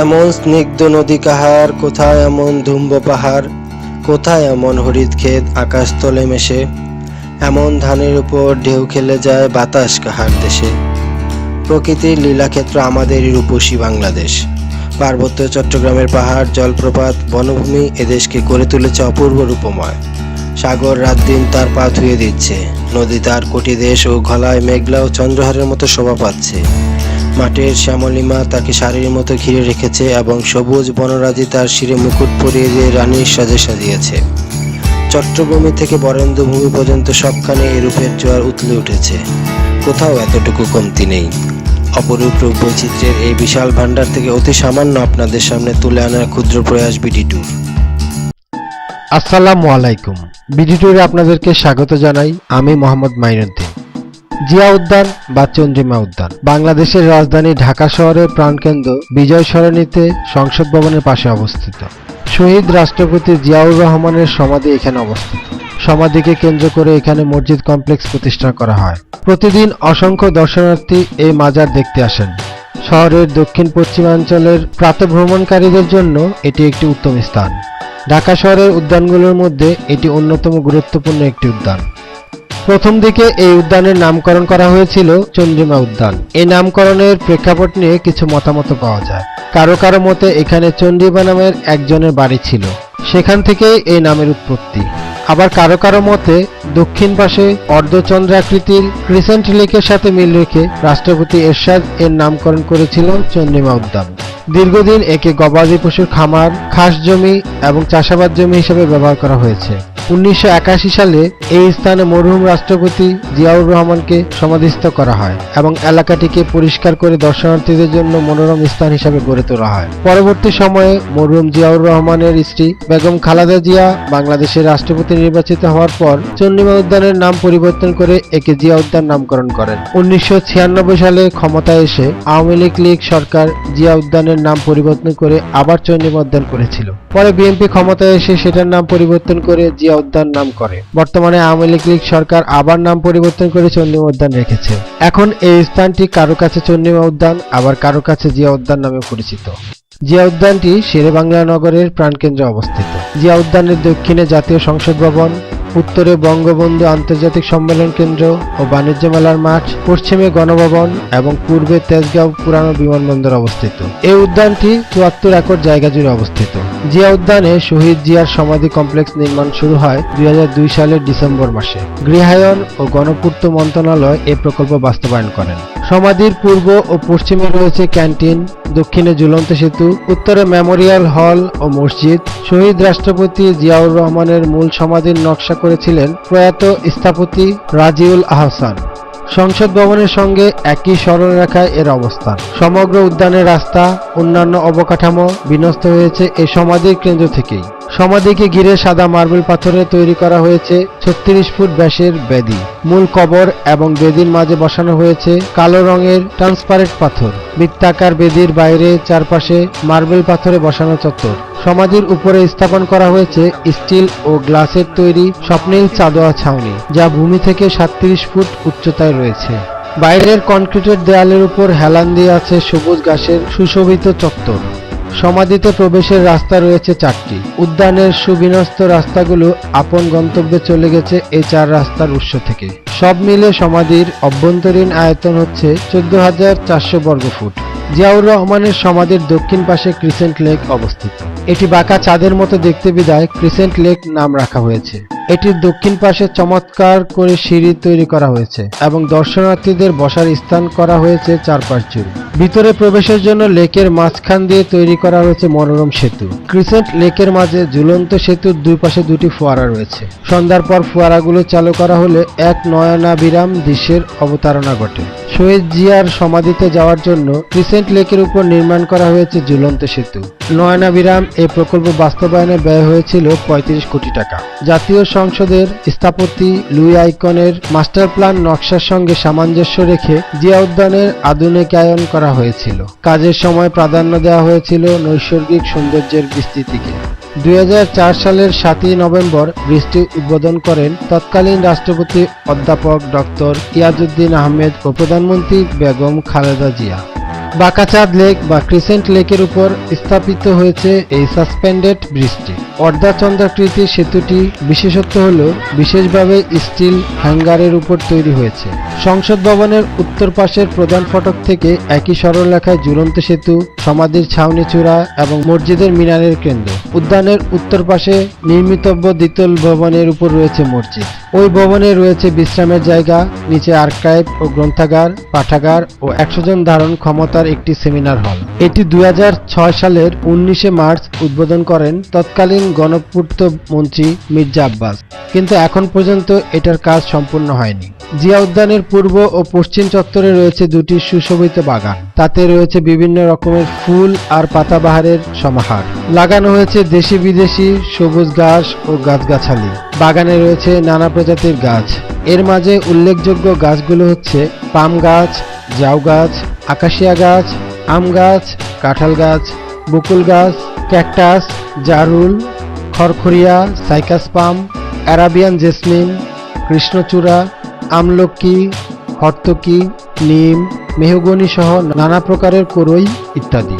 এমন স্নিগ্ধ নদী কাহার? কোথায় এমন ধুম্ব পাহাড়? কোথায় এমন হরিদ ক্ষেত? আকাশ তলে মেশে। এমন ধানের উপর ঢেউ খেলে যায় বাতাস কাহার দেশে। প্রকৃতির লীলাক্ষেত্র আমাদের রূপসী বাংলাদেশ। পার্বত্য চট্টগ্রামের পাহাড়, জলপ্রপাত, বনভূমি এদেশকে করে তুলেছে অপূর্ব রূপময়। সাগর রাত দিন তার পা ধুয়ে দিচ্ছে। নদী তার কোটি দেশ ও গলায় মেঘলা ও চন্দ্রহারের মতো শোভা পাচ্ছে। মাঠের শ্যামলিমা তাকে শাড়ির মতো ঘিরে রেখেছে এবং সবুজ বনরাজি তার শিরে মুকুট পরিয়ে দিয়ে রানীর সাজে সাজিয়েছে। চট্টভূমি থেকে বরেন্দ্রভূমি পর্যন্ত সবখানে এই রূপের জোয়ার উতলে উঠেছে। কোথাও এতটুকু কমতি নেই। অপরূপ রূপ বৈচিত্র্যের এই বিশাল ভান্ডার থেকে অতি সামান্য আপনাদের সামনে তুলে আনার ক্ষুদ্র প্রয়াস বিডি ট্যুর আসসালামু আলাইকুম। বিডি ট্যুরে আপনাদেরকে স্বাগত জানাই। আমি মোহাম্মদ মাইনুদ্দিন। জিয়া উদ্যান বা চন্দ্রিমা উদ্যান। বাংলাদেশের রাজধানী ঢাকা শহরের প্রাণকেন্দ্র বিজয় সরণিতে সংসদ ভবনের পাশে অবস্থিত। শহীদ রাষ্ট্রপতি জিয়াউর রহমানের সমাধি এখানে অবস্থিত। সমাধিকে কেন্দ্র করে এখানে মসজিদ কমপ্লেক্স প্রতিষ্ঠা করা হয়। প্রতিদিন অসংখ্য দর্শনার্থী এই মাজার দেখতে আসেন। শহরের দক্ষিণ পশ্চিমাঞ্চলের প্রাতভ্রমণকারীদের জন্য এটি একটি উত্তম স্থান। ঢাকা শহরের উদ্যানগুলোর মধ্যে এটি অন্যতম গুরুত্বপূর্ণ একটি উদ্যান। প্রথম দিকে এই উদ্যানের নামকরণ করা হয়েছিল চন্দ্রিমা উদ্যান। এই নামকরণের প্রেক্ষাপট নিয়ে কিছু মতামত পাওয়া যায়। কারও কারও মতে এখানে চন্দ্রিমা নামের একজনের বাড়ি ছিল। সেখান থেকেই এই নামের উৎপত্তি। আবার কারও কারও মতে দক্ষিণ পাশে অর্ধচন্দ্রাকৃতির ক্রিসেন্ট লেকের সাথে মিল রেখে রাষ্ট্রপতি এরশাদ এর নামকরণ করেছিল চন্দ্রিমা উদ্যান। দীর্ঘদিন একে গবাদি পশুর খামার, খাস জমি এবং চাষাবাদ জমি হিসেবে ব্যবহার করা হয়েছে। উনিশশো একাশি সালে এই স্থানে মরহুম রাষ্ট্রপতি জিয়াউর রহমানকে সমাধিস্থ করা হয় এবং এলাকাটিকে পরিষ্কার করে দর্শনার্থীদের জন্য মনোরম স্থান হিসেবে গড়ে তোলা হয়। পরবর্তী সময়ে মরহুম জিয়াউর রহমানের স্ত্রী বেগম খালেদা জিয়া বাংলাদেশের রাষ্ট্রপতি নির্বাচিত হওয়ার পর চন্ডিমা উদ্যানের নাম পরিবর্তন করে একে জিয়া উদ্যান নামকরণ করেন। উনিশশো ছিয়ানব্বই সালে ক্ষমতায় এসে আওয়ামী লীগ লীগ সরকার জিয়া উদ্যানের নাম পরিবর্তন করে আবার চন্ডিমা উদ্যান করেছিল। পরে বিএনপি ক্ষমতায় এসে সেটার নাম পরিবর্তন করে জিয়া উদ্যান নাম করে বর্তমানে আওয়ামী লীগ সরকার আবার নাম পরিবর্তন করে চন্ডিমা উদ্যান রেখেছে এখন এই স্থানটি কারও কাছে চন্ডিমা উদ্যান আবার কারও কাছে জিয়া উদ্যান নামে পরিচিত জিয়া উদ্যানটি শেরে বাংলা নগরের প্রাণকেন্দ্রে অবস্থিত জিয়া উদ্যানের দক্ষিণে জাতীয় সংসদ ভবন উত্তরে বঙ্গবন্ধু আন্তর্জাতিক সম্মেলন কেন্দ্র ও বাণিজ্য মেলার মাঠ, পশ্চিমে গণভবন এবং পূর্বে তেজগাঁও পুরানো বিমানবন্দর অবস্থিত। এই উদ্যানটি চুয়াত্তর একর জায়গা জুড়ে অবস্থিত। জিয়া উদ্যানে শহীদ জিয়ার সমাধি কমপ্লেক্স নির্মাণ শুরু হয় দুই হাজার দুই সালের ডিসেম্বর মাসে। গৃহায়ন ও গণপূর্ত মন্ত্রণালয় এ প্রকল্প বাস্তবায়ন করেন। সমাধির পূর্ব ও পশ্চিমে রয়েছে ক্যান্টিন, দক্ষিণে ঝুলন্ত সেতু, উত্তরে মেমোরিয়াল হল ও মসজিদ। শহীদ রাষ্ট্রপতি জিয়াউর রহমানের মূল সমাধির নকশা করেছিলেন প্রয়াত স্থাপতি রাজিউল আহসান। সংসদ ভবনের সঙ্গে একই সরলরেখায় এর অবস্থান। সমগ্র উদ্যানের রাস্তা, অন্যান্য অবকাঠামো বিনষ্ট হয়েছে এই সমাধির কেন্দ্র থেকেই। সমাধিকে ঘিরে সাদা মার্বেল পাথরে তৈরি করা হয়েছে ছত্রিশ ফুট ব্যাসের বেদি। মূল কবর এবং বেদির মাঝে বসানো হয়েছে কালো রঙের ট্রান্সপারেন্ট পাথর। বৃত্তাকার বেদির বাইরে চারপাশে মার্বেল পাথরে বসানো চত্বর। সমাধির উপরে স্থাপন করা হয়েছে স্টিল ও গ্লাসের তৈরি স্বপ্নীল চাদোয়া ছাউনি, যা ভূমি থেকে সাতত্রিশ ফুট উচ্চতায় রয়েছে। বাইরের কনক্রিটের দেয়ালের উপর হেলান দিয়ে আছে সবুজ ঘাসের সুশোভিত চত্বর। সমাধিতে প্রবেশের রাস্তা রয়েছে চারটি। উদ্যানের সুবিন্যস্ত রাস্তাগুলো আপন গন্তব্যে চলে গেছে এই চার রাস্তার উৎস থেকে। সব মিলে সমাধির অভ্যন্তরীণ আয়তন হচ্ছে চোদ্দ হাজার চারশো বর্গ ফুট। জিয়াউর রহমানের সমাধির দক্ষিণ পাশে ক্রিসেন্ট লেক অবস্থিত। এটি বাঁকা চাঁদের মতো দেখতে বিদায় ক্রিসেন্ট লেক নাম রাখা হয়েছে। এটির দক্ষিণ পাশে চমৎকার করে সিঁড়ি তৈরি করা হয়েছে এবং দর্শনার্থীদের বসার স্থান করা হয়েছে চারপাশ জুড়ে। ভিতরে প্রবেশের জন্য লেকের মাঝখান দিয়ে তৈরি করা হয়েছে মনোরম সেতু। ক্রিসেন্ট লেকের মাঝে ঝুলন্ত সেতুর দুই পাশে দুটি ফোয়ারা রয়েছে। সন্ধ্যার পর ফোয়ারাগুলো চালু করা হলে এক নয়নাবিরাম দৃশ্যের অবতারণা ঘটে। শহীদ জিয়ার সমাধিতে যাওয়ার জন্য ক্রিসেন্ট লেকের উপর নির্মাণ করা হয়েছে ঝুলন্ত সেতু। নয়নাবিরাম এই প্রকল্প বাস্তবায়নে ব্যয় হয়েছিল পঁয়ত্রিশ কোটি টাকা। জাতীয় সংসদের স্থাপতি লুই আইকনের মাস্টার প্ল্যান নকশার সঙ্গে সামঞ্জস্য রেখে জিয়া উদ্যানের আধুনিকায়ন করা হয়েছিল। কাজের সময় প্রাধান্য দেওয়া হয়েছিল নৈসর্গিক সৌন্দর্যের বিস্তৃতিকে। দুই হাজার চার সালের সাতই নভেম্বর বৃষ্টি উদ্বোধন করেন তৎকালীন রাষ্ট্রপতি অধ্যাপক ডক্টর ইয়াজউদ্দিন আহমেদ ও প্রধানমন্ত্রী বেগম খালেদা জিয়া। বাঁকাচাঁদ লেক বা ক্রিসেন্ট লেকের উপর স্থাপিত হয়েছে এই সাসপেন্ডেড ব্রিজটি অর্ধাচন্দ্রাকৃতির সেতুটি বিশেষত্ব হল বিশেষভাবে স্টিল হ্যাঙ্গারের উপর তৈরি হয়েছে। সংসদ ভবনের উত্তর পাশের প্রধান ফটক থেকে একই সরলরেখায় ঝুলন্ত সেতু সমাধির ছাউনি চূড়া এবং মসজিদের মিনারের কেন্দ্র। উদ্যানের উত্তর পাশে নির্মিতব্য দ্বিতল ভবনের উপর রয়েছে মসজিদ। ওই ভবনে রয়েছে বিশ্রামের জায়গা, নিচে আর্কাইভ ও গ্রন্থাগার, পাঠাগার ও একশো জন ধারণ ক্ষমতার একটি সেমিনার হল। এটি দু হাজার ছয় সালের উনিশে মার্চ উদ্বোধন করেন তৎকালীন গণপূর্ত মন্ত্রী মির্জা আব্বাস। কিন্তু এখন পর্যন্ত এটার কাজ সম্পূর্ণ হয়নি। জিয়া উদ্যানের পূর্ব ও পশ্চিম চত্বরে রয়েছে দুটি সুশোভিত বাগান। তাতে রয়েছে বিভিন্ন রকমের ফুল আর পাতাবাহারের সমাহার। লাগানো হয়েছে দেশি বিদেশি সবুজ ঘাস ও গাছগাছালি। বাগানে রয়েছে নানা প্রজাতির গাছ। এর মাঝে উল্লেখযোগ্য গাছগুলো হচ্ছে পাম গাছ, জাউ গাছ, আকাশিয়া গাছ, আম গাছ, কাঁঠাল গাছ, বকুল গাছ, ক্যাকটাস, জারুল, খড়খড়িয়া, সাইকাস পাম, অ্যারাবিয়ান জেসমিন, কৃষ্ণচূড়া, আমলকি, হর্তকি, নিম মেহগনি সহ নানা প্রকারের করই ইত্যাদি।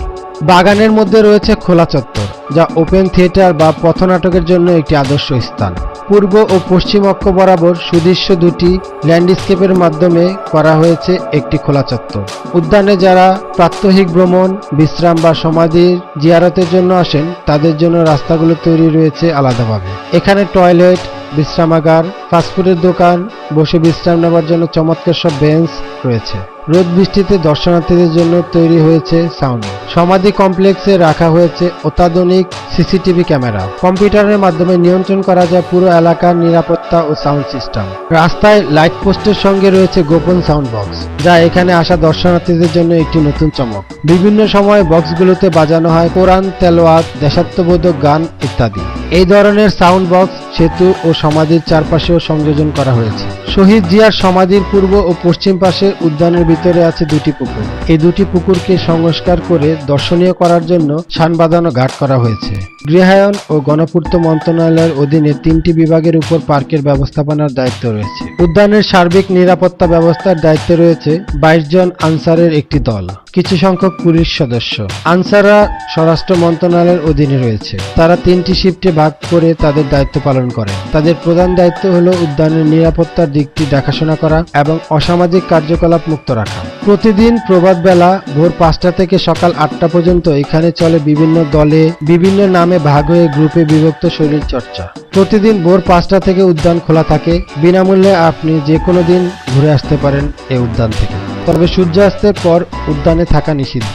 বাগানের মধ্যে রয়েছে খোলা চত্বর, যা ওপেন থিয়েটার বা পথনাটকের জন্য একটি আদর্শ স্থান। পূর্ব ও পশ্চিম অক্ষ বরাবর সুদৃশ্য দুটি ল্যান্ডস্কেপের মাধ্যমে করা হয়েছে একটি খোলা চত্বর। উদ্যানে যারা প্রাত্যহিক ভ্রমণ, বিশ্রাম বা সমাধির জিয়ারতের জন্য আসেন, তাদের জন্য রাস্তাগুলো তৈরি রয়েছে আলাদাভাবে। এখানে টয়লেট, বিশ্রামাগার, ফাস্টফুডের দোকান, বসে বিশ্রাম নেওয়ার জন্য চমৎকার সব বেঞ্চ রয়েছে। রোদ বৃষ্টিতে দর্শনার্থীদের জন্য তৈরি হয়েছে সাউন্ড। সমাধি কমপ্লেক্সে রাখা হয়েছে অত্যাধুনিক সিসিটিভি ক্যামেরা। কম্পিউটারের মাধ্যমে নিয়ন্ত্রণ করা যায় পুরো এলাকার নিরাপত্তা ও সাউন্ড সিস্টেম। রাস্তায় লাইট পোস্টের সঙ্গে রয়েছে গোপন সাউন্ড বক্স, যা এখানে আসা দর্শনার্থীদের জন্য একটি নতুন চমক। বিভিন্ন সময় বক্সগুলোতে বাজানো হয় কোরআন তেলোয়াত দেশাত্মবোধক গান ইত্যাদি। এই ধরনের সাউন্ড বক্স, সেতু ও সমাধির চারপাশেও সংযোজন করা হয়েছে। শহীদ জিয়ার সমাধির পূর্ব ও পশ্চিম পাশে উদ্যানের ভিতরে আছে দুটি পুকুর। এই দুটি পুকুরকে সংস্কার করে দর্শনীয় করার জন্য সান বাঁধানো ঘাট করা হয়েছে। গৃহায়ন ও গণপূর্ত মন্ত্রণালয়ের অধীনে তিনটি বিভাগের উপর পার্কের ব্যবস্থাপনার দায়িত্ব রয়েছে। উদ্যানের সার্বিক নিরাপত্তা ব্যবস্থার দায়িত্বে রয়েছে বাইশ জন আনসারের একটি দল, কিছু সংখ্যক পুলিশ সদস্য। আনসাররা স্বরাষ্ট্র মন্ত্রণালয়ের অধীনে রয়েছে। তারা তিনটি শিফটে ভাগ করে তাদের দায়িত্ব পালন করে। তাদের প্রধান দায়িত্ব হলো উদ্যানের নিরাপত্তার দিকটি দেখাশোনা করা এবং অসামাজিক কার্যকলাপ মুক্ত রাখা। প্রতিদিন প্রভাত বেলা ভোর পাঁচটা থেকে সকাল আটটা পর্যন্ত এখানে চলে বিভিন্ন দলে বিভিন্ন নামে ভাগ হয়ে গ্রুপে বিভক্ত শরীর চর্চা। প্রতিদিন ভোর পাঁচটা থেকে উদ্যান খোলা থাকে। বিনামূল্যে আপনি যে কোনো দিন ঘুরে আসতে পারেন এই উদ্যান থেকে। তবে সূর্যাস্তের পর উদ্যানে থাকা নিষিদ্ধ।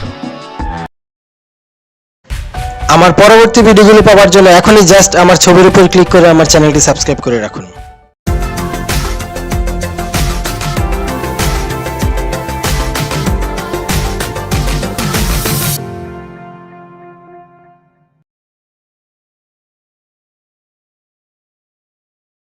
আমার পরবর্তী ভিডিওগুলি পাওয়ার জন্য এখনই জাস্ট আমার ছবির উপর ক্লিক করে আমার চ্যানেলটি সাবস্ক্রাইব করে রাখুন।